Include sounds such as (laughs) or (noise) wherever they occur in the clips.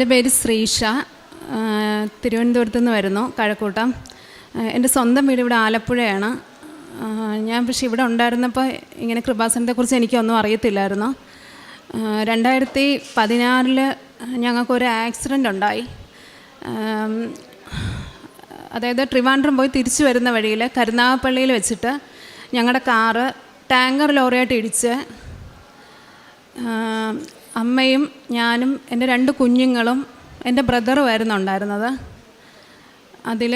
എന്റെ പേര് ശ്രീഷ. തിരുവനന്തപുരത്ത് നിന്ന് വരുന്നു കഴക്കൂട്ടം. എന്റെ സ്വന്തം വീട് ഇവിടെ ആലപ്പുഴയാണ്. ഞാൻ പക്ഷേ ഇവിടെ ഉണ്ടായിരുന്നപ്പോൾ ഇങ്ങനെ കൃപാസനത്തെക്കുറിച്ച് എനിക്കൊന്നും അറിയത്തില്ലായിരുന്നു. രണ്ടായിരത്തി പതിനാറിൽ ഞങ്ങൾക്കൊരു ആക്സിഡന്റ് ഉണ്ടായി. അതായത് ട്രിവാൻഡ്രം പോയി തിരിച്ചു വരുന്ന വഴിയിൽ കരുനാഗപ്പള്ളിയിൽ വെച്ചിട്ട് ഞങ്ങളുടെ കാറ് ടാങ്കർ ലോറിയായിട്ട് ഇടിച്ച് അമ്മയും ഞാനും എന്റെ രണ്ട് കുഞ്ഞുങ്ങളും എന്റെ ബ്രദറും ആയിരുന്നു ഉണ്ടായിരുന്നത്. അതിൽ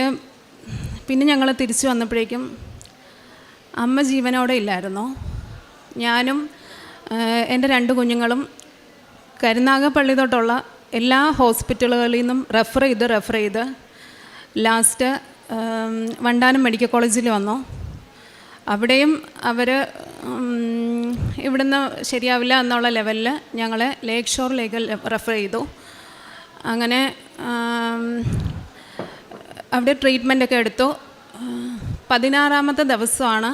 പിന്നെ ഞങ്ങൾ തിരിച്ചു വന്നപ്പോഴേക്കും അമ്മ ജീവനോടെ ഇല്ലായിരുന്നു. ഞാനും എന്റെ രണ്ട് കുഞ്ഞുങ്ങളും കരുനാഗപ്പള്ളി തൊട്ടുള്ള എല്ലാ ഹോസ്പിറ്റലുകളിൽ നിന്നും റെഫർ ചെയ്ത് റെഫർ ചെയ്ത് ലാസ്റ്റ് വണ്ടാനം മെഡിക്കൽ കോളേജിൽ വന്നു. അവിടെയും അവർ ഇവിടുന്ന് ശരിയാവില്ല എന്നുള്ള ലെവലിൽ ഞങ്ങളെ ലേക്ക് ഷോറിലേക്ക് റെഫർ ചെയ്തു. അങ്ങനെ അവിടെ ട്രീറ്റ്മെന്റ് ഒക്കെ എടുത്തു. പതിനാറാമത്തെ ദിവസമാണ്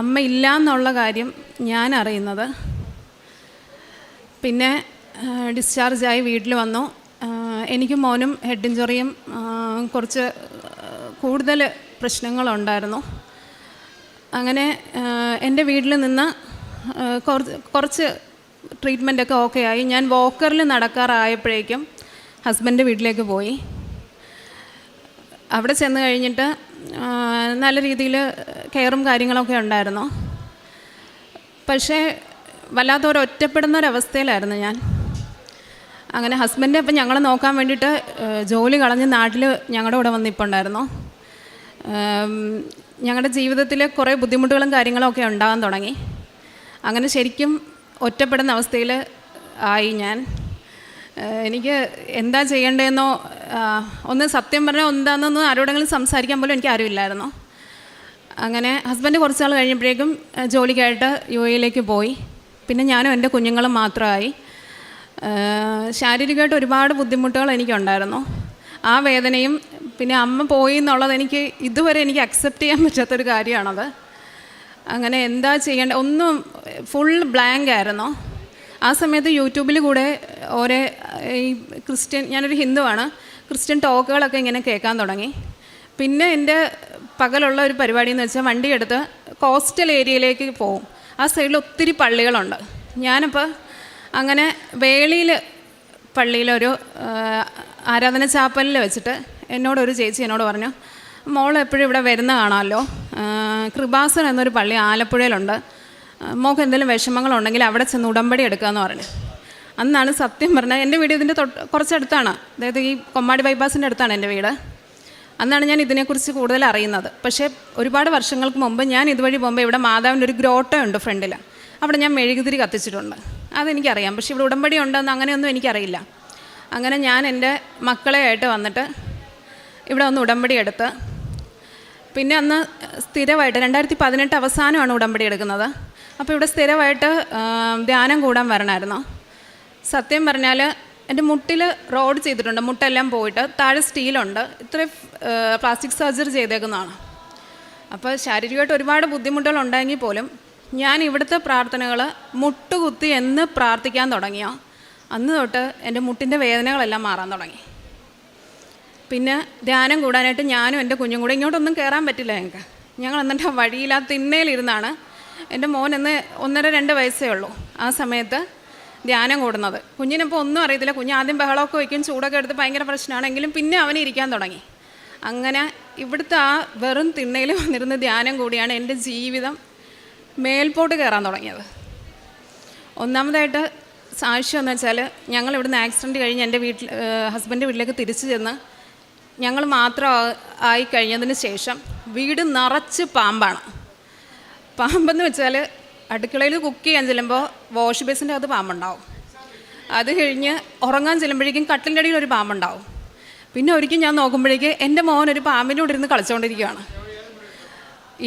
അമ്മ ഇല്ല എന്നുള്ള കാര്യം ഞാൻ അറിയുന്നത്. പിന്നെ ഡിസ്ചാർജായി വീട്ടിൽ വന്നു. എനിക്കും മോനും ഹെഡ് ഇഞ്ചുറിയും കുറച്ച് കൂടുതൽ പ്രശ്നങ്ങളുണ്ടായിരുന്നു. അങ്ങനെ എന്റെ വീട്ടിൽ നിന്ന് കുറച്ച് കുറച്ച് ട്രീറ്റ്മെന്റൊക്കെ ഓക്കെ ആയി ഞാൻ വോക്കറിൽ നടക്കാറായപ്പോഴേക്കും ഹസ്ബൻഡ് വീട്ടിലേക്ക് പോയി. അവിടെ ചെന്ന് കഴിഞ്ഞിട്ട് നല്ല രീതിയിൽ കെയറും കാര്യങ്ങളൊക്കെ ഉണ്ടായിരുന്നു. പക്ഷേ വല്ലാത്തൊരു ഒറ്റപ്പെടുന്ന ഒരവസ്ഥയിലായിരുന്നു ഞാൻ. അങ്ങനെ ഹസ്ബൻഡ് അപ്പം ഞങ്ങളെ നോക്കാൻ വേണ്ടിയിട്ട് ജോലി കളഞ്ഞ് നാട്ടിൽ ഞങ്ങളുടെ കൂടെ വന്നിട്ടുണ്ടായിരുന്നു ഞങ്ങളുടെ ജീവിതത്തിൽ കുറേ ബുദ്ധിമുട്ടുകളും കാര്യങ്ങളും ഒക്കെ ഉണ്ടാകാൻ തുടങ്ങി. അങ്ങനെ ശരിക്കും ഒറ്റപ്പെടുന്ന അവസ്ഥയിൽ ആയി ഞാൻ. എനിക്ക് എന്താ ചെയ്യേണ്ടതെന്നോ ഒന്ന് സത്യം പറഞ്ഞാൽ എന്താണെന്നൊന്നും ആരോടെങ്കിലും സംസാരിക്കാൻ പോലും എനിക്ക് ആരുമില്ലായിരുന്നു അങ്ങനെ ഹസ്ബൻഡ് കുറച്ച് നാൾ കഴിഞ്ഞപ്പോഴേക്കും ജോലിക്കായിട്ട് യു എയിലേക്ക് പോയി. പിന്നെ ഞാനും എന്റെ കുഞ്ഞുങ്ങളും മാത്രമായി. ശാരീരികമായിട്ട് ഒരുപാട് ബുദ്ധിമുട്ടുകൾ എനിക്കുണ്ടായിരുന്നു. ആ വേദനയും പിന്നെ അമ്മ പോയി എന്നുള്ളത് എനിക്ക് ഇതുവരെ എനിക്ക് അക്സെപ്റ്റ് ചെയ്യാൻ പറ്റാത്തൊരു കാര്യമാണത്. അങ്ങനെ എന്താ ചെയ്യേണ്ട ഒന്നും ഫുൾ ബ്ലാങ്ക് ആയിരുന്നു. ആ സമയത്ത് യൂട്യൂബിൽ കൂടെ ഓരോ ഈ ക്രിസ്ത്യൻ ഞാനൊരു ഹിന്ദുവാണ്. ക്രിസ്ത്യൻ ടോക്കുകളൊക്കെ ഇങ്ങനെ കേൾക്കാൻ തുടങ്ങി. പിന്നെ എന്റെ പകലുള്ള ഒരു പരിപാടി എന്ന് വെച്ചാൽ വണ്ടി എടുത്ത് കോസ്റ്റൽ ഏരിയയിലേക്ക് പോകും ആ സൈഡിൽ ഒത്തിരി പള്ളികളുണ്ട്. ഞാനിപ്പോൾ അങ്ങനെ വേളിയിൽ പള്ളിയിലൊരു ആരാധന ചാപ്പലിൽ വെച്ചിട്ട് എന്നോടൊരു ചേച്ചി എന്നോട് പറഞ്ഞു മോൾ എപ്പോഴും ഇവിടെ വരുന്ന കാണാമല്ലോ. കൃപാസൻ എന്നൊരു പള്ളി ആലപ്പുഴയിലുണ്ട്. മോൾക്ക് എന്തെങ്കിലും വിഷമങ്ങളുണ്ടെങ്കിൽ അവിടെ ചെന്ന് ഉടമ്പടി എടുക്കാമെന്ന് പറഞ്ഞു. അന്നാണ് സത്യം പറഞ്ഞത്. എന്റെ വീട് ഇതിന്റെ തൊട്ട് കുറച്ചടുത്താണ്. അതായത് ഈ കൊമ്മാടി ബൈപ്പാസിന്റെ അടുത്താണ് എന്റെ വീട്. അന്നാണ് ഞാൻ ഇതിനെക്കുറിച്ച് കൂടുതൽ അറിയുന്നത്. പക്ഷേ ഒരുപാട് വർഷങ്ങൾക്ക് മുമ്പ് ഞാൻ ഇതുവഴി പോകുമ്പോൾ ഇവിടെ മാതാവിന്റെ ഒരു ഗ്രോട്ടോ ഉണ്ട് ഫ്രണ്ടിൽ അവിടെ ഞാൻ മെഴുകുതിരി കത്തിച്ചിട്ടുണ്ട്. അതെനിക്കറിയാം. പക്ഷേ ഇവിടെ ഉടമ്പടി ഉണ്ടെന്ന് അങ്ങനെയൊന്നും എനിക്കറിയില്ല. അങ്ങനെ ഞാൻ എന്റെ മക്കളെ ആയിട്ട് വന്നിട്ട് ഇവിടെ ഒന്ന് ഉടമ്പടി എടുത്ത്. പിന്നെ അന്ന് സ്ഥിരമായിട്ട് രണ്ടായിരത്തി പതിനെട്ട് അവസാനമാണ് ഉടമ്പടി എടുക്കുന്നത്. അപ്പോൾ ഇവിടെ സ്ഥിരമായിട്ട് ധ്യാനം കൂടാൻ വരണമായിരുന്നു സത്യം പറഞ്ഞാൽ എന്റെ മുട്ടിൽ റോഡ് ചെയ്തിട്ടുണ്ട് മുട്ടെല്ലാം പോയിട്ട് താഴെ സ്റ്റീലുണ്ട്. ഇത്രയും പ്ലാസ്റ്റിക് സർജറി ചെയ്തേക്കുന്നതാണ്. അപ്പോൾ ശാരീരികമായിട്ട് ഒരുപാട് ബുദ്ധിമുട്ടുകൾ ഉണ്ടെങ്കിൽ പോലും ഞാൻ ഇവിടുത്തെ പ്രാർത്ഥനകൾ മുട്ടുകുത്തി എന്ന് പ്രാർത്ഥിക്കാൻ തുടങ്ങിയോ? അന്ന് തൊട്ട് എന്റെ മുട്ടിന്റെ വേദനകളെല്ലാം മാറാൻ തുടങ്ങി. പിന്നെ ധ്യാനം കൂടാനായിട്ട് ഞാനും എന്റെ കുഞ്ഞും കൂടെ ഇങ്ങോട്ടൊന്നും കയറാൻ പറ്റില്ല ഞങ്ങൾക്ക്. ഞങ്ങൾ എന്നിട്ട് ആ തിണ്ണയിലിരുന്നാണ് എന്റെ മോൻ എന്ന് ഒന്നര രണ്ട് വയസ്സേ ഉള്ളൂ ആ സമയത്ത് ധ്യാനം കൂടുന്നത്. കുഞ്ഞിനിപ്പോൾ ഒന്നും അറിയത്തില്ല. കുഞ്ഞ് ആദ്യം ബഹളമൊക്കെ വയ്ക്കും ചൂടൊക്കെ എടുത്ത് ഭയങ്കര പ്രശ്നമാണെങ്കിലും പിന്നെ അവന് ഇരിക്കാൻ തുടങ്ങി. അങ്ങനെ ഇവിടുത്തെ ആ വെറും തിണ്ണയിൽ വന്നിരുന്ന ധ്യാനം കൂടിയാണ് എന്റെ ജീവിതം മേൽപോട്ട് കയറാൻ തുടങ്ങിയത്. ഒന്നാമതായിട്ട് സാക്ഷ്യം എന്ന് വെച്ചാൽ ഞങ്ങൾ ഇവിടുന്ന് ആക്സിഡന്റ് കഴിഞ്ഞ് എന്റെ വീട്ടിൽ ഹസ്ബൻഡ് വീട്ടിലേക്ക് തിരിച്ചു ചെന്ന് ഞങ്ങൾ മാത്രം ആയി കഴിഞ്ഞതിന് ശേഷം വീട് നിറച്ച് പാമ്പാണ്. പാമ്പെന്ന് വെച്ചാൽ അടുക്കളയിൽ കുക്ക് ചെയ്യാൻ ചെല്ലുമ്പോൾ വാഷ് ബേസിന്റെ അകത്ത് പാമ്പുണ്ടാവും. അത് കഴിഞ്ഞ് ഉറങ്ങാൻ ചെല്ലുമ്പോഴേക്കും കട്ടിലിന്റെ അടിയിൽ ഒരു പാമ്പുണ്ടാവും. പിന്നെ ഒരിക്കൽ ഞാൻ നോക്കുമ്പോഴേക്ക് എന്റെ മോൻ ഒരു പാമ്പിന്റെ കൂടെ ഇരുന്ന് കളിച്ചുകൊണ്ടിരിക്കുകയാണ്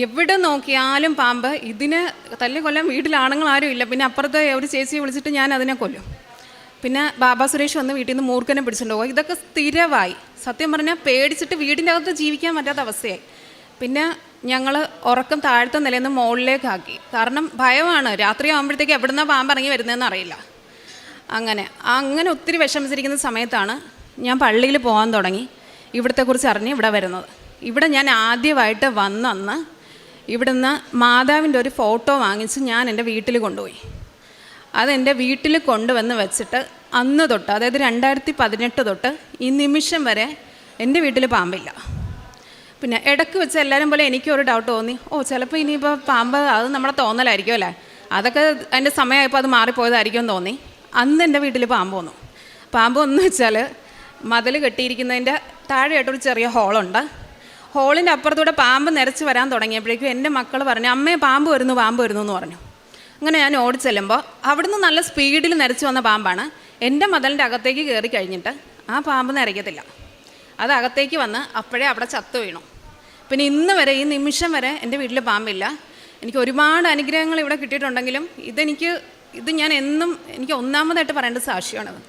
എവിടെ നോക്കിയാലും പാമ്പ് ഇതിന് തല്ലി കൊല്ലാൻ വീട്ടിൽ ആരും ഇല്ല. പിന്നെ അപ്പുറത്തെ ഒരു ചേച്ചിയെ വിളിച്ചിട്ട് ഞാൻ അതിനെ കൊല്ലും. പിന്നെ ബാബാ സുരേഷ് വന്ന് വീട്ടിൽ നിന്ന് മൂർഖനെ പിടിച്ചിട്ടുണ്ടാവും ഇതൊക്കെ സ്ഥിരമായി. സത്യം പറഞ്ഞാൽ പേടിച്ചിട്ട് വീടിന്റെ അകത്ത് ജീവിക്കാൻ പറ്റാത്ത അവസ്ഥയായി. പിന്നെ ഞങ്ങൾ ഉറക്കം താഴത്തെ നിലയിൽ നിന്ന് മുകളിലേക്കാക്കി കാരണം ഭയമാണ്. രാത്രി ആകുമ്പോഴത്തേക്ക് എവിടുന്ന പാമ്പ് ഇറങ്ങി വരുന്നതെന്ന് അറിയില്ല. അങ്ങനെ. അങ്ങനെ ഒത്തിരി വിഷമിച്ചിരിക്കുന്ന സമയത്താണ് ഞാൻ പള്ളിയിൽ പോകാൻ തുടങ്ങി. ഇവിടത്തെക്കുറിച്ച് അറിഞ്ഞ് ഇവിടെ വരുന്നത്. ഇവിടെ ഞാൻ ആദ്യമായിട്ട് വന്നന്ന് ഇവിടുന്ന് മാതാവിന്റെ ഒരു ഫോട്ടോ വാങ്ങിച്ച് ഞാൻ എന്റെ വീട്ടിൽ കൊണ്ടുപോയി. അതെന്റെ വീട്ടിൽ കൊണ്ടുവന്ന് വെച്ചിട്ട് അന്ന് തൊട്ട് അതായത് രണ്ടായിരത്തി പതിനെട്ട് തൊട്ട് ഈ നിമിഷം വരെ എന്റെ വീട്ടിൽ പാമ്പില്ല. പിന്നെ ഇടയ്ക്ക് വെച്ച് എല്ലാവരും പോലെ എനിക്കൊരു ഡൗട്ട് തോന്നി. ഓ ചിലപ്പോൾ ഇനിയിപ്പോൾ പാമ്പ് അത് നമ്മുടെ തോന്നലായിരിക്കും അല്ലേ? അതൊക്കെ അതിന്റെ സമയമായപ്പോൾ അത് മാറിപ്പോയതായിരിക്കും എന്ന് തോന്നി. അന്ന് എന്റെ വീട്ടിൽ പാമ്പ് വന്നു. പാമ്പ് എന്ന് വെച്ചാൽ മതിൽ കെട്ടിയിരിക്കുന്നതിന്റെ താഴെയായിട്ടൊരു ചെറിയ ഹോളുണ്ട്. ഹോളിന്റെ അപ്പുറത്തൂടെ പാമ്പ് നിരച്ച് വരാൻ തുടങ്ങിയപ്പോഴേക്കും എന്റെ മക്കൾ പറഞ്ഞു അമ്മേ പാമ്പ് വരുന്നു പാമ്പ് വരുന്നു എന്ന് പറഞ്ഞു. അങ്ങനെ ഞാൻ ഓടി ചെല്ലുമ്പോൾ അവിടുന്ന് നല്ല സ്പീഡിൽ നിരച്ച് വന്ന പാമ്പാണ്. എന്റെ മതലിന്റെ അകത്തേക്ക് കയറി കഴിഞ്ഞിട്ട് ആ പാമ്പ് നിറയ്ക്കത്തില്ല അത് അകത്തേക്ക് വന്ന് അപ്പോഴേ അവിടെ ചത്തു വീണു. പിന്നെ ഇന്ന് വരെ ഈ നിമിഷം വരെ എന്റെ വീട്ടിൽ പാമ്പില്ല. എനിക്ക് ഒരുപാട് അനുഗ്രഹങ്ങൾ ഇവിടെ കിട്ടിയിട്ടുണ്ടെങ്കിലും ഇതെനിക്ക് ഇത് ഞാൻ എന്നും എനിക്ക് ഒന്നാമതായിട്ട് പറയേണ്ട സാക്ഷിയാണത്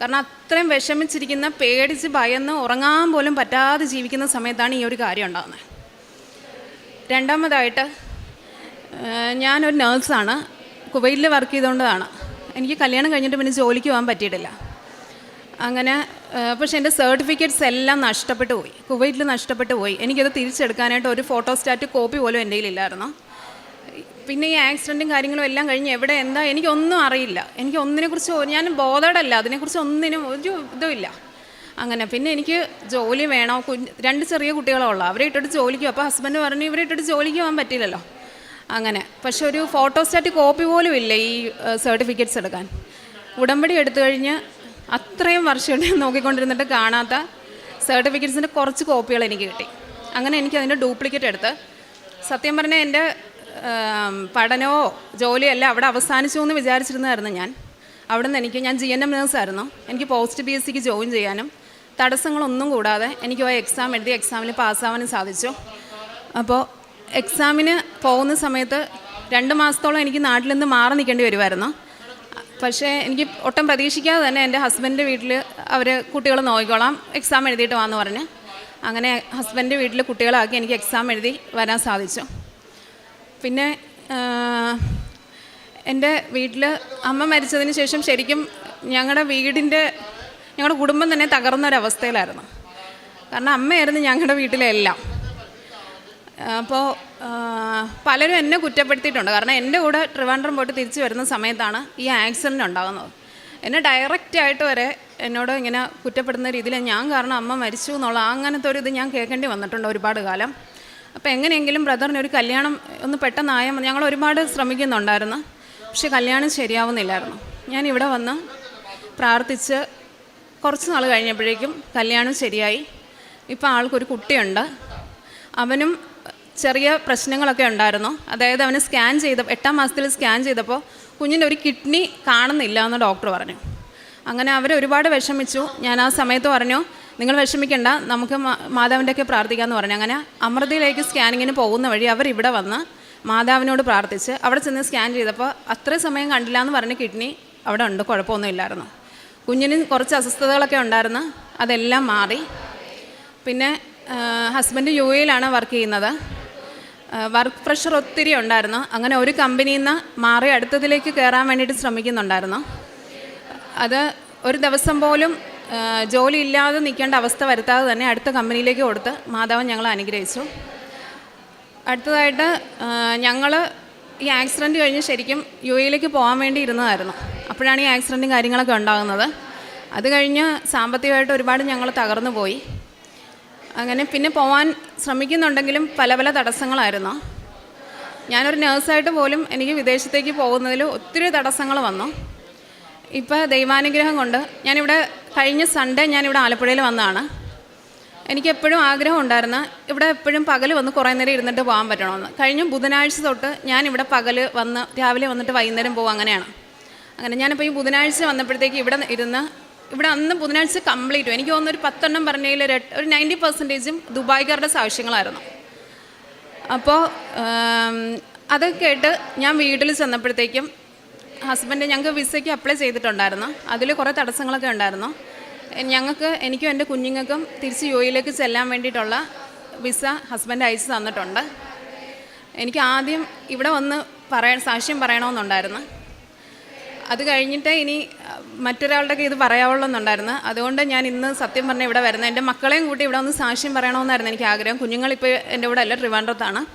കാരണം അത്രയും വിഷമിച്ചിരിക്കുന്ന പേടിച്ച് ഭയന്ന് ഉറങ്ങാൻ പോലും പറ്റാതെ ജീവിക്കുന്ന സമയത്താണ് ഈ ഒരു കാര്യം ഉണ്ടാകുന്നത്. രണ്ടാമതായിട്ട് ഞാനൊരു നേഴ്സാണ് കുവൈറ്റിൽ വർക്ക് ചെയ്തുകൊണ്ടതാണ്. എനിക്ക് കല്യാണം കഴിഞ്ഞിട്ട് പിന്നെ ജോലിക്ക് പോകാൻ പറ്റിയിട്ടില്ല. അങ്ങനെ പക്ഷേ എന്റെ സർട്ടിഫിക്കറ്റ്സ് എല്ലാം നഷ്ടപ്പെട്ടു പോയി. കുവൈറ്റിൽ നഷ്ടപ്പെട്ടു പോയി. എനിക്കത് തിരിച്ചെടുക്കാനായിട്ട് ഒരു ഫോട്ടോസ്റ്റാറ്റ് കോപ്പി പോലും എന്റെ കയ്യിലില്ലായിരുന്നു പിന്നെ ഈ ആക്സിഡന്റും കാര്യങ്ങളും എല്ലാം കഴിഞ്ഞ് എവിടെ എന്താ എനിക്കൊന്നും അറിയില്ല. എനിക്ക് ഒന്നിനെക്കുറിച്ച് ഞാൻ ബോധടല്ല അതിനെക്കുറിച്ച് ഒന്നിനും ഒരു ഇതുമില്ല അങ്ങനെ പിന്നെ എനിക്ക് ജോലി വേണോ? രണ്ട് ചെറിയ കുട്ടികളുള്ള അവരെ ഇട്ടിട്ട് ജോലിക്ക് അപ്പോൾ ഹസ്ബൻഡ് പറഞ്ഞു ഇവരെ ഇട്ടിട്ട് ജോലിക്ക് പോകാൻ പറ്റില്ലല്ലോ അങ്ങനെ. പക്ഷെ ഒരു ഫോട്ടോസ്റ്റാറ്റ് കോപ്പി പോലും ഇല്ല ഈ സർട്ടിഫിക്കറ്റ്സ് എടുക്കാൻ. ഉടമ്പടി എടുത്തു കഴിഞ്ഞ് അത്രയും വർഷം (laughs) നോക്കിക്കൊണ്ടിരുന്നിട്ട് കാണാത്ത സർട്ടിഫിക്കറ്റ്സിന്റെ കുറച്ച് കോപ്പികൾ എനിക്ക് കിട്ടി. അങ്ങനെ എനിക്ക് അതിന്റെ ഡ്യൂപ്ലിക്കേറ്റ് എടുത്ത്. സത്യം പറഞ്ഞാൽ എന്റെ പഠനമോ ജോലിയോ അല്ല അവിടെ അവസാനിച്ചു എന്ന് വിചാരിച്ചിരുന്നതായിരുന്നു ഞാൻ. അവിടെ നിന്ന് എനിക്ക് ഞാൻ ജി എൻ എം നേഴ്സായിരുന്നു എനിക്ക് പോസ്റ്റ് പി എസ് സിക്ക് ജോയിൻ ചെയ്യാനും തടസ്സങ്ങളൊന്നും കൂടാതെ എനിക്ക് ആ എക്സാം എഴുതി എക്സാമിൽ പാസ്സാവാനും സാധിച്ചു. അപ്പോൾ എക്സാമിന് പോകുന്ന സമയത്ത് രണ്ട് മാസത്തോളം എനിക്ക് നാട്ടിൽ നിന്ന് മാറി നിൽക്കേണ്ടി വരുമായിരുന്നു പക്ഷേ എനിക്ക് ഒട്ടും പ്രതീക്ഷിക്കാതെ തന്നെ എന്റെ ഹസ്ബൻഡിന്റെ വീട്ടിൽ അവർ കുട്ടികൾ നോക്കിക്കോളാം എക്സാം എഴുതിയിട്ട് വാന്ന് പറഞ്ഞ് അങ്ങനെ ഹസ്ബൻഡിന്റെ വീട്ടിൽ കുട്ടികളാക്കി എനിക്ക് എക്സാം എഴുതി വരാൻ സാധിച്ചു. പിന്നെ എന്റെ വീട്ടിൽ അമ്മ മരിച്ചതിന് ശേഷം ശരിക്കും ഞങ്ങളുടെ വീടിന്റെ ഞങ്ങളുടെ കുടുംബം തന്നെ തകർന്നൊരവസ്ഥയിലായിരുന്നു. കാരണം അമ്മയായിരുന്നു ഞങ്ങളുടെ വീട്ടിലെ എല്ലാം. അപ്പോൾ പലരും എന്നെ കുറ്റപ്പെടുത്തിയിട്ടുണ്ട്. കാരണം എന്റെ കൂടെ ട്രിവാൻഡ്രം പോയിട്ട് തിരിച്ചു വരുന്ന സമയത്താണ് ഈ ആക്സിഡന്റ് ഉണ്ടാകുന്നത്. എന്നെ ഡയറക്റ്റായിട്ട് വരെ എന്നോട് ഇങ്ങനെ കുറ്റപ്പെടുന്ന രീതിയിൽ ഞാൻ കാരണം അമ്മ മരിച്ചു എന്നുള്ള അങ്ങനത്തെ ഒരു ഇത് ഞാൻ കേൾക്കേണ്ടി വന്നിട്ടുണ്ട് ഒരുപാട് കാലം. അപ്പോൾ എങ്ങനെയെങ്കിലും ബ്രദറിന് ഒരു കല്യാണം ഒന്ന് പെട്ടെന്നായ. ഞങ്ങൾ ഒരുപാട് ശ്രമിക്കുന്നുണ്ടായിരുന്നു. പക്ഷെ കല്യാണം ശരിയാവുന്നില്ലായിരുന്നു. ഞാൻ ഇവിടെ വന്ന് പ്രാർത്ഥിച്ച് കുറച്ച് നാൾ കഴിഞ്ഞപ്പോഴേക്കും കല്യാണം ശരിയായി. ഇപ്പോൾ ആൾക്കൊരു കുട്ടിയുണ്ട്. അവനും ചെറിയ പ്രശ്നങ്ങളൊക്കെ ഉണ്ടായിരുന്നു. അതായത് അവന് സ്കാൻ ചെയ്ത എട്ടാം മാസത്തിൽ സ്കാൻ ചെയ്തപ്പോൾ കുഞ്ഞിന്റെ ഒരു കിഡ്നി കാണുന്നില്ല എന്ന് ഡോക്ടർ പറഞ്ഞു. അങ്ങനെ അവർ ഒരുപാട് വിഷമിച്ചു. ഞാൻ ആ സമയത്ത് പറഞ്ഞു നിങ്ങൾ വിഷമിക്കേണ്ട നമുക്ക് മാതാവിന്റെയൊക്കെ പ്രാർത്ഥിക്കാമെന്ന് പറഞ്ഞു. അങ്ങനെ അമൃതയിലേക്ക് സ്കാനിങ്ങിന് പോകുന്ന വഴി അവർ ഇവിടെ വന്ന് മാതാവിനോട് പ്രാർത്ഥിച്ച് അവിടെ ചെന്ന് സ്കാൻ ചെയ്തപ്പോൾ അത്ര സമയം കണ്ടില്ല എന്ന് പറഞ്ഞ് കിഡ്നി അവിടെ ഉണ്ട് കുഴപ്പമൊന്നുമില്ലായിരുന്നു കുഞ്ഞിന് കുറച്ച് അസ്വസ്ഥതകളൊക്കെ ഉണ്ടായിരുന്നു അതെല്ലാം മാറി. പിന്നെ ഹസ്ബൻഡ് യു എയിലാണ് വർക്ക് ചെയ്യുന്നത്. വർക്ക് പ്രഷർ ഒത്തിരി ഉണ്ടായിരുന്നു. അങ്ങനെ ഒരു കമ്പനിയിൽ നിന്ന് മാറി അടുത്തതിലേക്ക് കയറാൻ വേണ്ടിയിട്ട് ശ്രമിക്കുന്നുണ്ടായിരുന്നു. അത് ഒരു ദിവസം പോലും ജോലി ഇല്ലാതെ നിൽക്കേണ്ട അവസ്ഥ വരുത്താതെ തന്നെ അടുത്ത കമ്പനിയിലേക്ക് കൊടുത്ത് മാധവൻ ഞങ്ങളെ അനുഗ്രഹിച്ചു. അടുത്തതായിട്ട് ഞങ്ങൾ ഈ ആക്സിഡന്റ് കഴിഞ്ഞ് ശരിക്കും യു എയിലേക്ക് പോകാൻ വേണ്ടി ഇരുന്നതായിരുന്നു. അപ്പോഴാണ് ഈ ആക്സിഡന്റും കാര്യങ്ങളൊക്കെ ഉണ്ടാകുന്നത്. അത് കഴിഞ്ഞ് സാമ്പത്തികമായിട്ട് ഒരുപാട് ഞങ്ങൾ തകർന്നു പോയി. അങ്ങനെ പിന്നെ പോവാൻ ശ്രമിക്കുന്നുണ്ടെങ്കിലും പല പല തടസ്സങ്ങളായിരുന്നു. ഞാനൊരു നേഴ്സായിട്ട് പോലും എനിക്ക് വിദേശത്തേക്ക് പോകുന്നതിൽ ഒത്തിരി തടസ്സങ്ങൾ വന്നു. ഇപ്പോൾ ദൈവാനുഗ്രഹം കൊണ്ട് ഞാനിവിടെ കഴിഞ്ഞ സൺഡേ ഞാനിവിടെ ആലപ്പുഴയിൽ വന്നതാണ്. എനിക്ക് എപ്പോഴും ആഗ്രഹം ഉണ്ടായിരുന്നു ഇവിടെ എപ്പോഴും പകൽ വന്ന് കുറേ നേരം ഇരുന്നിട്ട് പോകാൻ പറ്റണമെന്ന്. കഴിഞ്ഞ ബുധനാഴ്ച തൊട്ട് ഞാനിവിടെ പകൽ വന്ന് രാവിലെ വന്നിട്ട് വൈകുന്നേരം പോകും അങ്ങനെയാണ്. അങ്ങനെ ഞാനിപ്പോൾ ഈ ബുധനാഴ്ച വന്നപ്പോഴത്തേക്ക് ഇവിടെ ഇരുന്ന് ഇവിടെ അന്ന് ബുധനാഴ്ച കംപ്ലീറ്റും എനിക്ക് തോന്നുന്നു ഒരു പത്തെണ്ണം പറഞ്ഞതിൽ ഒരു നയന്റി പെർസെന്റേജും ദുബായ്ക്കാരുടെ സാക്ഷ്യങ്ങളായിരുന്നു. അപ്പോൾ അതൊക്കെ കേട്ട് ഞാൻ വീട്ടിൽ ചെന്നപ്പോഴത്തേക്കും ഹസ്ബൻഡ് ഞങ്ങൾക്ക് വിസയ്ക്ക് അപ്ലൈ ചെയ്തിട്ടുണ്ടായിരുന്നു. അതിൽ കുറേ തടസ്സങ്ങളൊക്കെ ഉണ്ടായിരുന്നു. ഞങ്ങൾക്ക് എനിക്കും എന്റെ കുഞ്ഞുങ്ങൾക്കും തിരിച്ച് യു എയിലേക്ക് ചെല്ലാൻ വേണ്ടിയിട്ടുള്ള വിസ ഹസ്ബൻഡ് അയച്ചു തന്നിട്ടുണ്ട്. എനിക്ക് ആദ്യം ഇവിടെ വന്ന് പറയാൻ സാക്ഷ്യം പറയണമെന്നുണ്ടായിരുന്നു. അത് കഴിഞ്ഞിട്ട് ഇനി മറ്റൊരാളുടെ ഇത് പറയാവുള്ളൂ എന്നുണ്ടായിരുന്നു അതുകൊണ്ട് ഞാൻ ഇന്ന് സത്യം പറഞ്ഞ ഇവിടെ വരുന്നത്. എന്റെ മക്കളെയും കൂട്ടി ഇവിടെ ഒന്ന് സാക്ഷ്യം പറയണമെന്നായിരുന്നു എനിക്ക് ആഗ്രഹം. കുഞ്ഞുങ്ങളിപ്പോൾ എന്റെ കൂടെ അല്ല ട്രിവാൻഡ്രത്താണ്.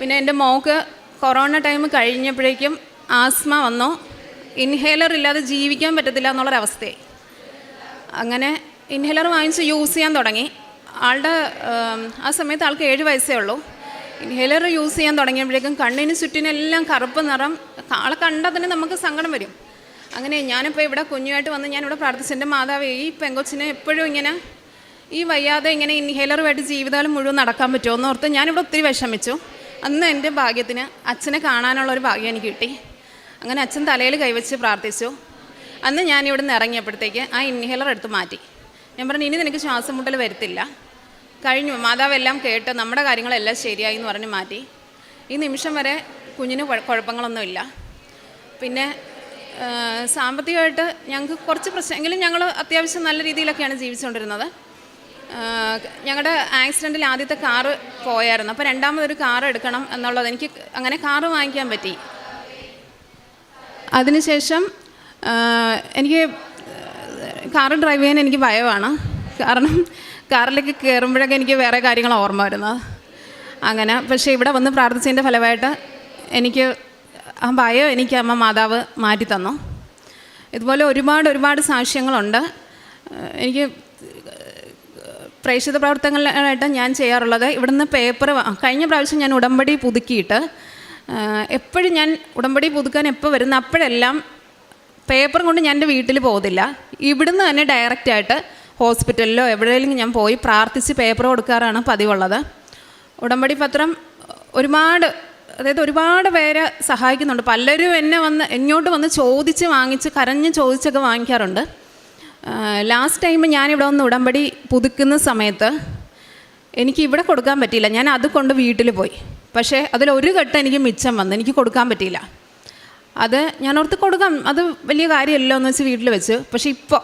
പിന്നെ എന്റെ മോക്ക് കൊറോണ ടൈം കഴിഞ്ഞപ്പോഴേക്കും ആസ്മ വന്നു. ഇൻഹേലർ ഇല്ലാതെ ജീവിക്കാൻ പറ്റത്തില്ല എന്നുള്ളൊരവസ്ഥയായി. അങ്ങനെ ഇൻഹേലർ വാങ്ങിച്ച് യൂസ് ചെയ്യാൻ തുടങ്ങി. ആളുടെ ആ സമയത്ത് ആൾക്ക് ഏഴ് വയസ്സേ ഉള്ളൂ. ഇൻഹേലർ യൂസ് ചെയ്യാൻ തുടങ്ങിയപ്പോഴേക്കും കണ്ണിന് ചുറ്റിനെല്ലാം കറുപ്പ് നിറം. ആളെ കണ്ടാൽ തന്നെ നമുക്ക് സങ്കടം വരും. അങ്ങനെ ഞാനിപ്പോൾ ഇവിടെ കുഞ്ഞുമായിട്ട് വന്ന് ഞാനിവിടെ പ്രാർത്ഥിച്ചു. എന്റെ മാതാവ് ഈ പെങ്കൊച്ചിനെ എപ്പോഴും ഇങ്ങനെ ഈ വയ്യാതെ ഇങ്ങനെ ഇൻഹേലറുമായിട്ട് ജീവിതകാലം മുഴുവൻ നടക്കാൻ പറ്റുമോ എന്ന് ഓർത്ത് ഞാനിവിടെ ഒത്തിരി വിഷമിച്ചു. അന്ന് എന്റെ ഭാഗ്യത്തിന് അച്ഛനെ കാണാനുള്ള ഒരു ഭാഗ്യം എനിക്ക് കിട്ടി. അങ്ങനെ അച്ഛൻ തലയിൽ കൈവച്ച് പ്രാർത്ഥിച്ചു. അന്ന് ഞാൻ നിന്ന് ഇറങ്ങിയപ്പോഴത്തേക്ക് ആ ഇൻഹേലർ എടുത്ത് മാറ്റി. ഞാൻ പറഞ്ഞു ഇനി നിനക്ക് ശ്വാസം മുട്ടൽ വരത്തില്ല. കഴിഞ്ഞു. മാതാവെല്ലാം കേട്ട് നമ്മുടെ കാര്യങ്ങളെല്ലാം ശരിയായി എന്ന് പറഞ്ഞ് മാറ്റി. ഈ നിമിഷം വരെ കുഞ്ഞിന് കുഴപ്പങ്ങളൊന്നുമില്ല. പിന്നെ സാമ്പത്തികമായിട്ട് ഞങ്ങൾക്ക് കുറച്ച് പ്രശ്നം എങ്കിലും ഞങ്ങൾ അത്യാവശ്യം നല്ല രീതിയിലൊക്കെയാണ് ജീവിച്ചുകൊണ്ടിരുന്നത് ഞങ്ങളുടെ ആക്സിഡന്റിൽ ആദ്യത്തെ കാറ് പോയായിരുന്നു. അപ്പോൾ രണ്ടാമതൊരു കാർ എടുക്കണം എന്നുള്ളത് എനിക്ക് അങ്ങനെ കാറ് വാങ്ങിക്കാൻ പറ്റി. അതിനുശേഷം എനിക്ക് കാറ് ഡ്രൈവ് ചെയ്യാൻ എനിക്ക് ഭയമാണ്. കാരണം കാറിലേക്ക് കയറുമ്പോഴൊക്കെ എനിക്ക് വേറെ കാര്യങ്ങൾ ഓർമ്മ വരുന്നത്. അങ്ങനെ പക്ഷേ ഇവിടെ വന്ന് പ്രാർത്ഥിച്ചതിന്റെ ഫലമായിട്ട് എനിക്ക് ആ ഭയം എനിക്ക് അമ്മ മാതാവ് മാറ്റി തന്നു. ഇതുപോലെ ഒരുപാട് ഒരുപാട് സാക്ഷ്യങ്ങളുണ്ട്. എനിക്ക് പ്രേക്ഷിത പ്രവർത്തനങ്ങളായിട്ട് ഞാൻ ചെയ്യാറുള്ളത് ഇവിടുന്ന് പേപ്പർ കഴിഞ്ഞ പ്രാവശ്യം ഞാൻ ഉടമ്പടി പുതുക്കിയിട്ട് എപ്പോഴും ഞാൻ ഉടമ്പടി പുതുക്കാൻ എപ്പോൾ വരുന്ന അപ്പോഴെല്ലാം പേപ്പറും കൊണ്ട് ഞാൻ എന്റെ വീട്ടിൽ പോകുന്നില്ല ഇവിടുന്ന് തന്നെ ഡയറക്റ്റായിട്ട് ഹോസ്പിറ്റലിലോ എവിടെയെങ്കിലും ഞാൻ പോയി പ്രാർത്ഥിച്ച് പേപ്പർ കൊടുക്കാറാണ് പതിവുള്ളത്. ഉടമ്പടി പത്രം ഒരുപാട് അതായത് ഒരുപാട് പേരെ സഹായിക്കുന്നുണ്ട്. പലരും എന്നെ വന്ന് ഇങ്ങോട്ട് വന്ന് ചോദിച്ച് വാങ്ങിച്ച് കരഞ്ഞ് ചോദിച്ചൊക്കെ വാങ്ങിക്കാറുണ്ട്. ലാസ്റ്റ് ടൈം ഞാനിവിടെ വന്ന് ഉടമ്പടി പുതുക്കുന്ന സമയത്ത് എനിക്ക് ഇവിടെ കൊടുക്കാൻ പറ്റിയില്ല. ഞാൻ അത് കൊണ്ട് വീട്ടിൽ പോയി. പക്ഷേ അതിലൊരു ഘട്ടം എനിക്ക് മിച്ചം വന്നു എനിക്ക് കൊടുക്കാൻ പറ്റിയില്ല. അത് ഞാൻ ഓർത്ത് കൊടുക്കാം. അത് വലിയ കാര്യമല്ലോ എന്ന് വെച്ച് വീട്ടിൽ വെച്ച്. പക്ഷേ ഇപ്പോൾ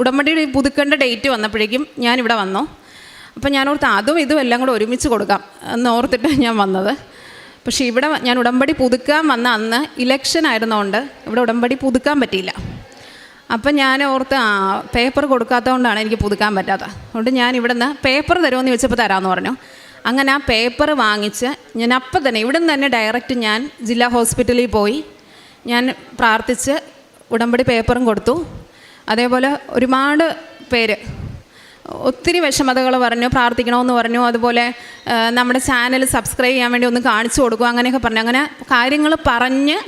ഉടമ്പടി പുതുക്കേണ്ട ഡേറ്റ് വന്നപ്പോഴേക്കും ഞാനിവിടെ വന്നു. അപ്പം ഞാൻ ഓർത്ത് അതും ഇതും എല്ലാം കൂടെ ഒരുമിച്ച് കൊടുക്കാം എന്ന് ഓർത്തിട്ട് ഞാൻ വന്നത്. പക്ഷേ ഇവിടെ ഞാൻ ഉടമ്പടി പുതുക്കാൻ വന്ന അന്ന് ഇലക്ഷൻ ആയിരുന്നതുകൊണ്ട് ഇവിടെ ഉടമ്പടി പുതുക്കാൻ പറ്റിയില്ല. അപ്പം ഞാൻ ഓർത്ത് ആ പേപ്പർ കൊടുക്കാത്തതുകൊണ്ടാണ് എനിക്ക് പുതുക്കാൻ പറ്റാത്തത്. അതുകൊണ്ട് ഞാൻ ഇവിടെ നിന്ന് പേപ്പർ തരുമെന്ന് ചോദിച്ചപ്പോൾ തരാമെന്ന് പറഞ്ഞു. അങ്ങനെ ആ പേപ്പർ വാങ്ങിച്ച് ഞാൻ അപ്പം തന്നെ ഇവിടെ നിന്ന് തന്നെ ഡയറക്റ്റ് ഞാൻ ജില്ലാ ഹോസ്പിറ്റലിൽ പോയി ഞാൻ പ്രാർത്ഥിച്ച് ഉടമ്പടി പേപ്പറും കൊടുത്തു. അതേപോലെ ഒരുപാട് പേര് ഒത്തിരി വിഷമതകൾ പറഞ്ഞു പ്രാർത്ഥിക്കണമെന്ന് പറഞ്ഞു. അതുപോലെ നമ്മുടെ ചാനൽ സബ്സ്ക്രൈബ് ചെയ്യാൻ വേണ്ടി ഒന്ന് കാണിച്ചു കൊടുക്കുക അങ്ങനെയൊക്കെ പറഞ്ഞു. അങ്ങനെ കാര്യങ്ങൾ പറഞ്ഞ്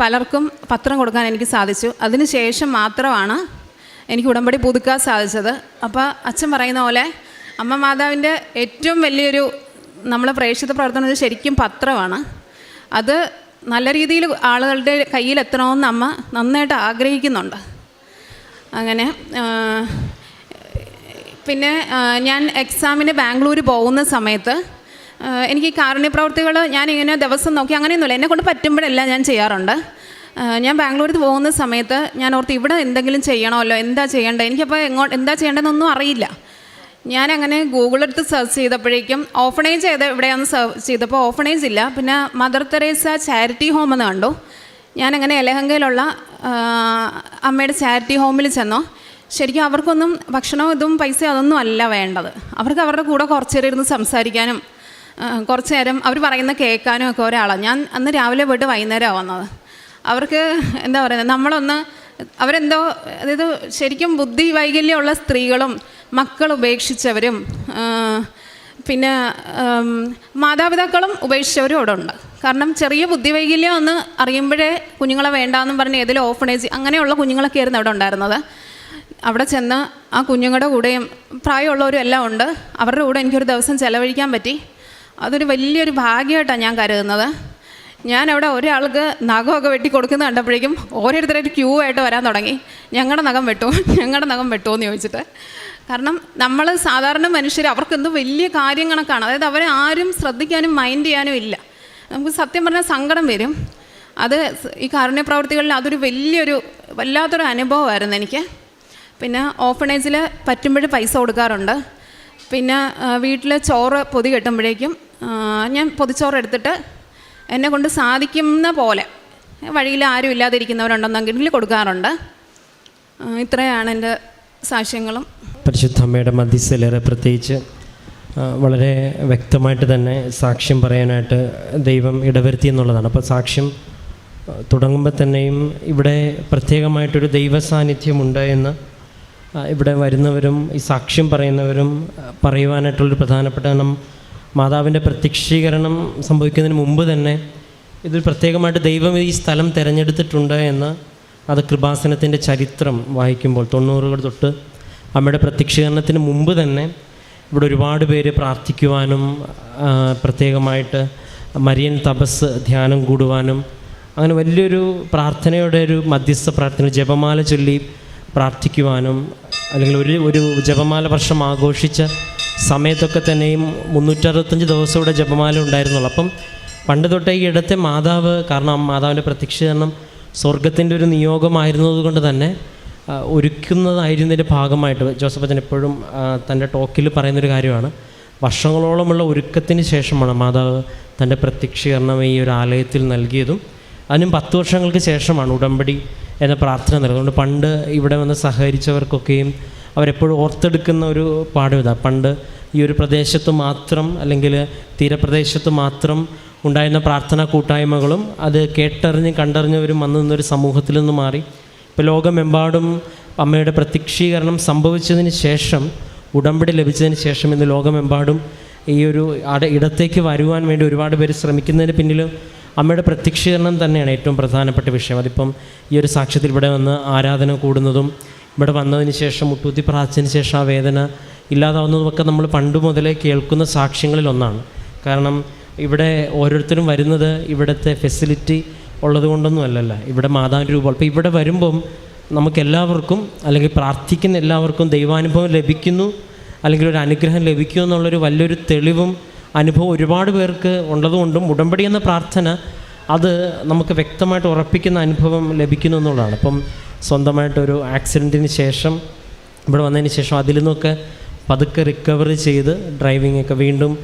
പലർക്കും പത്രം കൊടുക്കാൻ എനിക്ക് സാധിച്ചു. അതിനുശേഷം മാത്രമാണ് എനിക്ക് ഉടമ്പടി പുതുക്കാൻ സാധിച്ചത്. അപ്പോൾ അച്ഛൻ പറയുന്ന പോലെ അമ്മ മാതാവിന്റെ ഏറ്റവും വലിയൊരു നമ്മളെ പ്രേക്ഷിത പ്രവർത്തനം ശരിക്കും പത്രമാണ്. അത് നല്ല രീതിയിൽ ആളുകളുടെ കയ്യിലെത്തണമെന്ന് അമ്മ നന്നായിട്ട് ആഗ്രഹിക്കുന്നുണ്ട്. അങ്ങനെ പിന്നെ ഞാൻ എക്സാമിന് ബാംഗ്ലൂർ പോകുന്ന സമയത്ത് എനിക്ക് കാരുണ്യപ്രവർത്തികൾ കാരുണ്യ പ്രവർത്തികൾ ഞാനിങ്ങനെ ദിവസം നോക്കി അങ്ങനെയൊന്നുമില്ല. എന്നെ കൊണ്ട് പറ്റുമ്പോഴെല്ലാം ഞാൻ ചെയ്യാറുണ്ട്. ഞാൻ ബാംഗ്ലൂരിൽ പോകുന്ന സമയത്ത് ഞാൻ ഓർത്ത് ഇവിടെ എന്തെങ്കിലും ചെയ്യണമല്ലോ എന്താ ചെയ്യേണ്ടത് എനിക്കപ്പോൾ എങ്ങോട്ട് എന്താ ചെയ്യേണ്ടതെന്നൊന്നും അറിയില്ല. ഞാനങ്ങനെ ഗൂഗിളെടുത്ത് സെർച്ച് ചെയ്തപ്പോഴേക്കും ഓഫണേജ് ചെയ്ത് എവിടെയാണെന്ന് സെർച്ച് ചെയ്തപ്പോൾ ഓഫണേജ് ഇല്ല. പിന്നെ മദർ തെരേസ ചാരിറ്റി ഹോം എന്ന് കണ്ടു. ഞാനങ്ങനെ എലഹങ്കയിലുള്ള അമ്മയുടെ ചാരിറ്റി ഹോമിൽ ചെന്നോ. ശരിക്കും അവർക്കൊന്നും ഭക്ഷണവും ഇതും പൈസ അതൊന്നും അല്ല വേണ്ടത്. അവർക്ക് അവരുടെ കൂടെ കുറച്ച് നേരം ഇരുന്ന് സംസാരിക്കാനും കുറച്ച് നേരം അവർ പറയുന്ന കേൾക്കാനും ഒക്കെ ഒരാളാണ്. ഞാൻ അന്ന് രാവിലെ പോയിട്ട് വൈകുന്നേരമാണ് വന്നത്. അവർക്ക് എന്താ പറയുന്നത് നമ്മളൊന്ന് അവരെന്തോ അതായത് ശരിക്കും ബുദ്ധി വൈകല്യമുള്ള സ്ത്രീകളും മക്കൾ ഉപേക്ഷിച്ചവരും പിന്നെ മാതാപിതാക്കളും ഉപേക്ഷിച്ചവരും അവിടെ ഉണ്ട്. കാരണം ചെറിയ ബുദ്ധിവൈകല്യം ഒന്ന് അറിയുമ്പോഴേ കുഞ്ഞുങ്ങളെ വേണ്ടാന്നും പറഞ്ഞ് ഏതിലും ഓഫണേജ് അങ്ങനെയുള്ള കുഞ്ഞുങ്ങളൊക്കെ ആയിരുന്നു അവിടെ ഉണ്ടായിരുന്നത്. അവിടെ ചെന്ന് ആ കുഞ്ഞുങ്ങളുടെ കൂടെയും പ്രായമുള്ളവരും എല്ലാം ഉണ്ട്. അവരുടെ കൂടെ എനിക്കൊരു ദിവസം ചിലവഴിക്കാൻ പറ്റി. അതൊരു വലിയൊരു ഭാഗ്യമായിട്ടാണ് ഞാൻ കരുതുന്നത്. ഞാൻ അവിടെ ഒരാൾക്ക് നഖമൊക്കെ വെട്ടി കൊടുക്കുന്ന കണ്ടപ്പോഴേക്കും ഓരോരുത്തരായിട്ട് ക്യൂ ആയിട്ട് വരാൻ തുടങ്ങി. ഞങ്ങളുടെ നഖം വെട്ടുമോ? ഞങ്ങളുടെ നഖം വെട്ടുമോ എന്ന് ചോദിച്ചിട്ട്. കാരണം നമ്മൾ സാധാരണ മനുഷ്യർ അവർക്ക് എന്തോ വലിയ കാര്യം കണക്കാണ് അതായത് അവരെ ആരും ശ്രദ്ധിക്കാനും മൈൻഡ് ചെയ്യാനും ഇല്ല. നമുക്ക് സത്യം പറഞ്ഞാൽ സങ്കടം വരും. അത് ഈ കാരുണ്യ പ്രവർത്തികളിൽ അതൊരു വലിയൊരു വല്ലാത്തൊരു അനുഭവമായിരുന്നു എനിക്ക്. പിന്നെ ഓഫണേജിൽ പറ്റുമ്പോൾ പൈസ കൊടുക്കാറുണ്ട്. പിന്നെ വീട്ടിൽ ചോറ് പൊതി കെട്ടുമ്പോഴേക്കും ഞാൻ പൊതിച്ചോറ് എടുത്തിട്ട് എന്നെ കൊണ്ട് സാധിക്കുന്ന പോലെ വഴിയിൽ ആരും ഇല്ലാതിരിക്കുന്നവരുണ്ടെന്നെങ്കിൽ കൊടുക്കാറുണ്ട്. ഇത്രയാണ് എന്റെ സാക്ഷ്യങ്ങളും. പരിശുദ്ധ അമ്മയുടെ മധ്യസ്ഥലേറെ പ്രത്യേകിച്ച് വളരെ വ്യക്തമായിട്ട് തന്നെ സാക്ഷ്യം പറയാനായിട്ട് ദൈവം ഇടവരുത്തി എന്നുള്ളതാണ്. അപ്പോൾ സാക്ഷ്യം തുടങ്ങുമ്പോൾ തന്നെയും ഇവിടെ പ്രത്യേകമായിട്ടൊരു ദൈവ സാന്നിധ്യമുണ്ട് എന്ന് ഇവിടെ വരുന്നവരും ഈ സാക്ഷ്യം പറയുന്നവരും പറയുവാനായിട്ടുള്ളൊരു പ്രധാനപ്പെട്ട കാരണം മാതാവിന്റെ പ്രത്യക്ഷീകരണം സംഭവിക്കുന്നതിന് മുമ്പ് തന്നെ ഇത് പ്രത്യേകമായിട്ട് ദൈവം ഈ സ്ഥലം തിരഞ്ഞെടുത്തിട്ടുണ്ട് എന്ന് അത് കൃപാസനത്തിന്റെ ചരിത്രം വായിക്കുമ്പോൾ തൊണ്ണൂറുകൾ തൊട്ട് അമ്മയുടെ പ്രത്യക്ഷീകരണത്തിന് മുമ്പ് തന്നെ ഇവിടെ ഒരുപാട് പേര് പ്രാർത്ഥിക്കുവാനും പ്രത്യേകമായിട്ട് മരിയൻ തപസ് ധ്യാനം കൂടുവാനും അങ്ങനെ വലിയൊരു പ്രാർത്ഥനയുടെ ഒരു മധ്യസ്ഥ പ്രാർത്ഥന ജപമാല ചൊല്ലി പ്രാർത്ഥിക്കുവാനും അല്ലെങ്കിൽ ഒരു ഒരു ജപമാല വർഷം ആഘോഷിച്ച സമയത്തൊക്കെ തന്നെയും മുന്നൂറ്ററുപത്തഞ്ച് ദിവസം ഇവിടെ ജപമാല ഉണ്ടായിരുന്നുള്ളൂ. അപ്പം പണ്ട് തൊട്ടേ ഈ ഇടത്തെ മാതാവ് കാരണം മാതാവിന്റെ പ്രത്യക്ഷീകരണം സ്വർഗത്തിന്റെ ഒരു നിയോഗമായിരുന്നതുകൊണ്ട് തന്നെ ഒരുക്കുന്നതായിരുന്നതിന്റെ ഭാഗമായിട്ട് ജോസഫ് അച്ഛൻ എപ്പോഴും തന്റെ ടോക്കിൽ പറയുന്നൊരു കാര്യമാണ്. വർഷങ്ങളോളമുള്ള ഒരുക്കത്തിന് ശേഷമാണ് മാതാവ് തന്റെ പ്രത്യക്ഷീകരണം ഈ ഒരു ആലയത്തിൽ നൽകിയതും അതിനും പത്ത് വർഷങ്ങൾക്ക് ശേഷമാണ് ഉടമ്പടി എന്ന പ്രാർത്ഥന നൽകുന്നത് അതുകൊണ്ട് പണ്ട് ഇവിടെ വന്ന് സഹകരിച്ചവർക്കൊക്കെയും അവരെപ്പോഴും ഓർത്തെടുക്കുന്ന ഒരു പാഠം ഇതാണ് പണ്ട് ഈ ഒരു പ്രദേശത്ത് മാത്രം അല്ലെങ്കിൽ തീരപ്രദേശത്ത് മാത്രം ഉണ്ടായിരുന്ന പ്രാർത്ഥനാ കൂട്ടായ്മകളും അത് കേട്ടറിഞ്ഞ് കണ്ടറിഞ്ഞവരും വന്നു നിന്നൊരു സമൂഹത്തിൽ നിന്ന് മാറി ഇപ്പോൾ ലോകമെമ്പാടും അമ്മയുടെ പ്രത്യക്ഷീകരണം സംഭവിച്ചതിന് ശേഷം ഉടമ്പടി ലഭിച്ചതിന് ശേഷം ഇന്ന് ലോകമെമ്പാടും ഈ ഒരു ഇടത്തേക്ക് വരുവാൻ വേണ്ടി ഒരുപാട് പേര് ശ്രമിക്കുന്നതിന് പിന്നിൽ അമ്മയുടെ പ്രത്യക്ഷീകരണം തന്നെയാണ് ഏറ്റവും പ്രധാനപ്പെട്ട വിഷയം. അതിപ്പം ഈ ഒരു സാക്ഷ്യത്തിൽ ഇവിടെ വന്ന് ആരാധന കൂടുന്നതും ഇവിടെ വന്നതിന് ശേഷം മുട്ടൂത്തി പ്രാർത്ഥിച്ചതിന് ശേഷം ആ വേദന ഇല്ലാതാവുന്നതുമൊക്കെ നമ്മൾ പണ്ട് മുതലേ കേൾക്കുന്ന സാക്ഷ്യങ്ങളിൽ ഒന്നാണ്. കാരണം ഇവിടെ ഓരോരുത്തരും വരുന്നത് ഇവിടുത്തെ ഫെസിലിറ്റി ഉള്ളത് കൊണ്ടൊന്നും അല്ലല്ല. ഇവിടെ മാതാവിന്റെ രൂപം. അപ്പോൾ ഇവിടെ വരുമ്പം നമുക്കെല്ലാവർക്കും അല്ലെങ്കിൽ പ്രാർത്ഥിക്കുന്ന എല്ലാവർക്കും ദൈവാനുഭവം ലഭിക്കുന്നു. അല്ലെങ്കിൽ ഒരു അനുഗ്രഹം ലഭിക്കും എന്നുള്ളൊരു വലിയൊരു തെളിവും അനുഭവം ഒരുപാട് പേർക്ക് ഉള്ളതുകൊണ്ടും ഉടമ്പടി എന്ന പ്രാർത്ഥന അത് നമുക്ക് വ്യക്തമായിട്ട് ഉറപ്പിക്കുന്ന അനുഭവം ലഭിക്കുന്നു എന്നുള്ളതാണ്. അപ്പം സ്വന്തമായിട്ടൊരു ആക്സിഡന്റിന് ശേഷം ഇവിടെ വന്നതിന് ശേഷം അതിൽ നിന്നൊക്കെ പതുക്കെ റിക്കവറി ചെയ്ത് ഡ്രൈവിംഗ് ഒക്കെ വീണ്ടും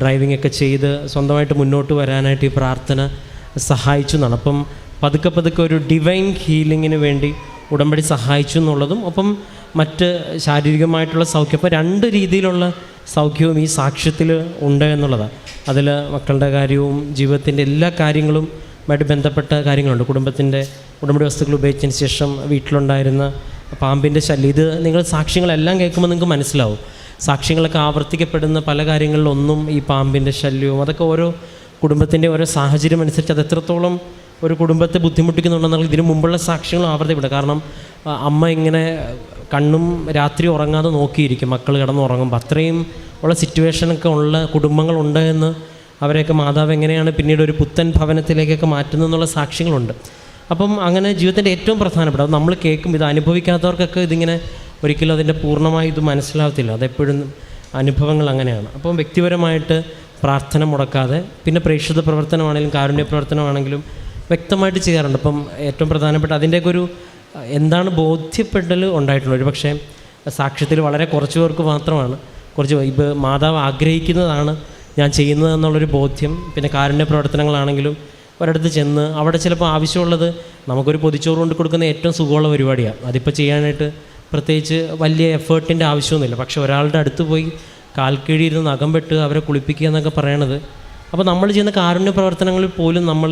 ഡ്രൈവിംഗ് ഒക്കെ ചെയ്ത് സ്വന്തമായിട്ട് മുന്നോട്ട് വരാനായിട്ട് ഈ പ്രാർത്ഥന സഹായിച്ചു എന്നാണ് അപ്പം പതുക്കെ പതുക്കെ ഒരു ഡിവൈൻ ഹീലിങ്ങിന് വേണ്ടി ഉടമ്പടി സഹായിച്ചു എന്നുള്ളതും ഒപ്പം മറ്റ് ശാരീരികമായിട്ടുള്ള സൗഖ്യം അപ്പോൾ രണ്ട് രീതിയിലുള്ള സൗഖ്യവും ഈ സാക്ഷ്യത്തിൽ ഉണ്ട് എന്നുള്ളതാണ് അതിൽ മക്കളുടെ കാര്യവും ജീവിതത്തിന്റെ എല്ലാ കാര്യങ്ങളും ആയിട്ട് ബന്ധപ്പെട്ട കാര്യങ്ങളുണ്ട്. കുടുംബത്തിന്റെ ഉടമ്പടി വസ്തുക്കൾ ഉപയോഗിച്ചതിന് ശേഷം വീട്ടിലുണ്ടായിരുന്ന പാമ്പിന്റെ ശല്യം ഇത് നിങ്ങൾ സാക്ഷ്യങ്ങളെല്ലാം കേൾക്കുമ്പോൾ നിങ്ങൾക്ക് മനസ്സിലാവും. സാക്ഷ്യങ്ങളൊക്കെ ആവർത്തിക്കപ്പെടുന്ന പല കാര്യങ്ങളിലൊന്നും ഈ പാമ്പിന്റെ ശല്യവും അതൊക്കെ ഓരോ കുടുംബത്തിന്റെ ഓരോ സാഹചര്യം അനുസരിച്ച് അത് എത്രത്തോളം ഒരു കുടുംബത്തെ ബുദ്ധിമുട്ടിക്കുന്നുണ്ടെന്നുള്ള ഇതിനു മുമ്പുള്ള സാക്ഷ്യങ്ങളും വിടും കാരണം അമ്മ ഇങ്ങനെ കണ്ണും രാത്രി ഉറങ്ങാതെ നോക്കിയിരിക്കും. മക്കൾ കിടന്ന് ഉറങ്ങുമ്പോൾ അത്രയും ഉള്ള സിറ്റുവേഷനൊക്കെ ഉള്ള കുടുംബങ്ങളുണ്ട് എന്ന് അവരെയൊക്കെ മാതാവ് എങ്ങനെയാണ് പിന്നീട് ഒരു പുത്തൻ ഭവനത്തിലേക്കൊക്കെ മാറ്റുന്നതെന്നുള്ള സാക്ഷ്യങ്ങളുണ്ട്. അപ്പം അങ്ങനെ ജീവിതത്തിന്റെ ഏറ്റവും പ്രധാനപ്പെട്ട നമ്മൾ കേൾക്കും ഇത് അനുഭവിക്കാത്തവർക്കൊക്കെ ഇതിങ്ങനെ ഒരിക്കലും അതിന്റെ പൂർണമായി ഇത് മനസ്സിലാകത്തില്ല അതെപ്പോഴും അനുഭവങ്ങൾ അങ്ങനെയാണ്. അപ്പം വ്യക്തിപരമായിട്ട് പ്രാർത്ഥന മുടക്കാതെ പിന്നെ പ്രേക്ഷിത പ്രവർത്തനമാണെങ്കിലും കാരുണ്യ പ്രവർത്തനമാണെങ്കിലും വ്യക്തമായിട്ട് ചെയ്യാറുണ്ട്. അപ്പം ഏറ്റവും പ്രധാനപ്പെട്ട അതിന്റെയൊക്കെ ഒരു എന്താണ് ബോധ്യപ്പെടൽ ഉണ്ടായിട്ടുള്ളത്? ഒരു പക്ഷേ സാക്ഷ്യത്തിൽ വളരെ കുറച്ച് പേർക്ക് മാത്രമാണ്. കുറച്ച് ഇപ്പോൾ മാതാവ് ആഗ്രഹിക്കുന്നതാണ് ഞാൻ ചെയ്യുന്നത് എന്നുള്ളൊരു ബോധ്യം പിന്നെ കാരുണ്യ പ്രവർത്തനങ്ങളാണെങ്കിലും ഒരിടത്ത് ചെന്ന് അവിടെ ചിലപ്പോൾ ആവശ്യമുള്ളത് നമുക്കൊരു പൊതിച്ചോറ് കൊണ്ട് കൊടുക്കുന്ന ഏറ്റവും സുഖമുള്ള പരിപാടിയാണ്. അതിപ്പോൾ ചെയ്യാനായിട്ട് പ്രത്യേകിച്ച് വലിയ എഫേർട്ടിന്റെ ആവശ്യമൊന്നുമില്ല. പക്ഷേ ഒരാളുടെ അടുത്ത് പോയി കാൽക്കീഴിയിരുന്ന് നഖം അവരെ കുളിപ്പിക്കുക എന്നൊക്കെ പറയണത്. അപ്പോൾ നമ്മൾ ചെയ്യുന്ന കാരുണ്യ പ്രവർത്തനങ്ങളിൽ പോലും നമ്മൾ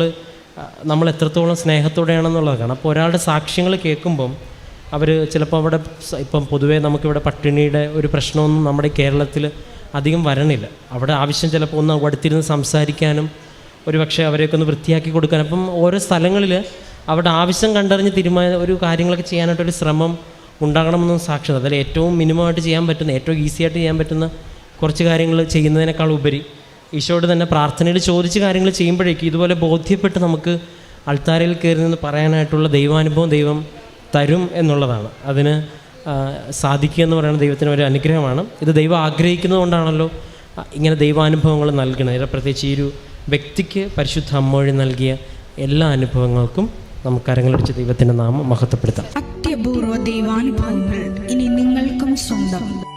നമ്മൾ എത്രത്തോളം സ്നേഹത്തോടെയാണെന്നുള്ളതാണ്. അപ്പോൾ ഒരാളുടെ സാക്ഷ്യങ്ങൾ കേൾക്കുമ്പം അവർ ചിലപ്പോൾ അവിടെ ഇപ്പം പൊതുവേ നമുക്കിവിടെ പട്ടിണിയുടെ ഒരു പ്രശ്നമൊന്നും നമ്മുടെ കേരളത്തിൽ അധികം വരണില്ല. അവിടെ ആവശ്യം ചിലപ്പോൾ ഒന്ന് അടുത്തിരുന്ന് സംസാരിക്കാനും ഒരു പക്ഷേ അവരെയൊക്കെ ഒന്ന് വൃത്തിയാക്കി കൊടുക്കാൻ അപ്പം ഓരോ സ്ഥലങ്ങളിൽ അവിടെ ആവശ്യം കണ്ടറിഞ്ഞ് തീരുമാന ഒരു കാര്യങ്ങളൊക്കെ ചെയ്യാനായിട്ടൊരു ശ്രമം ഉണ്ടാകണമെന്നും സാക്ഷ്യത. അതിൽ ഏറ്റവും മിനിമമായിട്ട് ചെയ്യാൻ പറ്റുന്ന ഏറ്റവും ഈസി ആയിട്ട് ചെയ്യാൻ പറ്റുന്ന കുറച്ച് കാര്യങ്ങൾ ചെയ്യുന്നതിനേക്കാൾ ഉപരി ഈശോയോട് തന്നെ പ്രാർത്ഥനയിൽ ചോദിച്ച് കാര്യങ്ങൾ ചെയ്യുമ്പോഴേക്കും ഇതുപോലെ ബോധ്യപ്പെട്ട് നമുക്ക് അൾത്താരയിൽ കയറി നിന്ന് പറയാനായിട്ടുള്ള ദൈവാനുഭവം ദൈവം തരും എന്നുള്ളതാണ്. അതിന് സാധിക്കുക എന്ന് പറയുന്നത് ദൈവത്തിന് ഒരു അനുഗ്രഹമാണ്. ഇത് ദൈവം ആഗ്രഹിക്കുന്നതുകൊണ്ടാണല്ലോ ഇങ്ങനെ ദൈവാനുഭവങ്ങൾ നൽകുന്നത് പ്രത്യേകിച്ച് ഈ ഒരു വ്യക്തിക്ക് പരിശുദ്ധ അമ്മവഴി നൽകിയ എല്ലാ അനുഭവങ്ങൾക്കും നമുക്ക് കരങ്ങളടിച്ച് ദൈവത്തിന്റെ നാമം മഹത്വപ്പെടുത്താം. അത്യപൂർവ ദൈവാനുഭവങ്ങൾ ഇനി നിങ്ങൾക്കും സ്വന്തം.